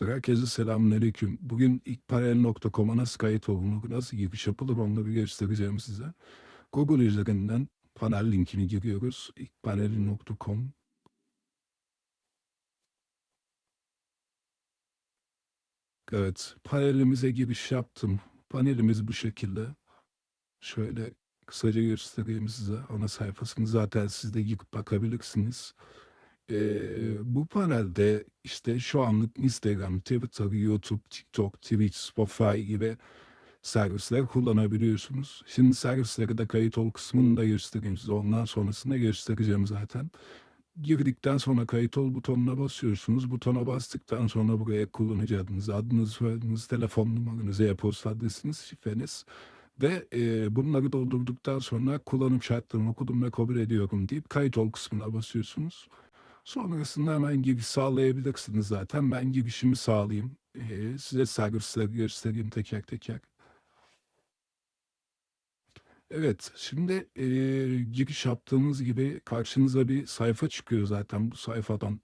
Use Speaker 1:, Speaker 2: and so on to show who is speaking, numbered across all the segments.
Speaker 1: Herkese selamünaleyküm. Bugün ilkparalel.com'a nasıl kayıt olunur, nasıl giriş yapılır onları göstereceğim size. Google üzerinden panel linkini giriyoruz. ilkparalel.com Evet, panelimize giriş yaptım. Panelimiz bu şekilde. Şöyle kısaca göstereyim size. Ana sayfasını zaten siz de girip bakabilirsiniz. Eee, bu panelde işte şu anlık Instagram, Twitter, YouTube, TikTok, Twitch, Spotify gibi servisler kullanabiliyorsunuz. Şimdi servisleri de kayıt ol kısmını da göstereyim size. Ondan sonrasında göstereceğim zaten. Girdikten sonra kayıt ol butonuna basıyorsunuz. Butona bastıktan sonra buraya kullanıcı adınız, adınız, soyadınız, telefon numaranız, e-posta adresiniz, şifreniz ve e, bunları doldurduktan sonra kullanım şartlarını okudum ve kabul ediyorum deyip kayıt ol kısmına basıyorsunuz. Sonrasında hemen giriş sağlayabilirsiniz zaten. Ben girişimi sağlayayım. E, size servisleri göstereyim teker teker. Evet, şimdi e, giriş yaptığınız gibi karşınıza bir sayfa çıkıyor zaten. Bu sayfadan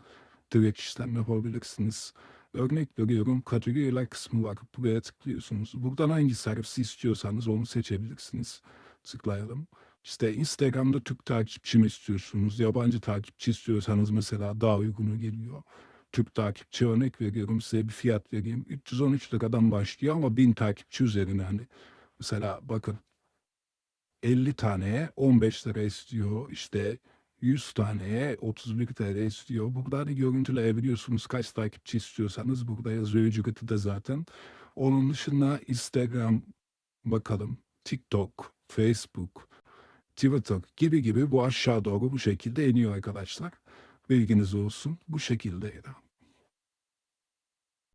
Speaker 1: direkt işlem yapabilirsiniz. Örnek veriyorum, kategoriler kısmı var. Buraya tıklıyorsunuz. Buradan hangi servisi istiyorsanız onu seçebilirsiniz. Tıklayalım. İşte Instagram'da Türk takipçi mi istiyorsunuz? Yabancı takipçi istiyorsanız mesela daha uygunu geliyor. Türk takipçi örnek veriyorum size bir fiyat vereyim. 313 liradan başlıyor ama 1000 takipçi üzerine hani. Mesela bakın 50 taneye 15 lira istiyor. İşte 100 taneye 31 TL istiyor. Burada hani görüntüleyebiliyorsunuz kaç takipçi istiyorsanız. Burada yazıyor ücreti de zaten. Onun dışında Instagram bakalım. TikTok, Facebook, Twitter gibi gibi bu aşağı doğru bu şekilde iniyor arkadaşlar. Bilginiz olsun. Bu şekildeydi.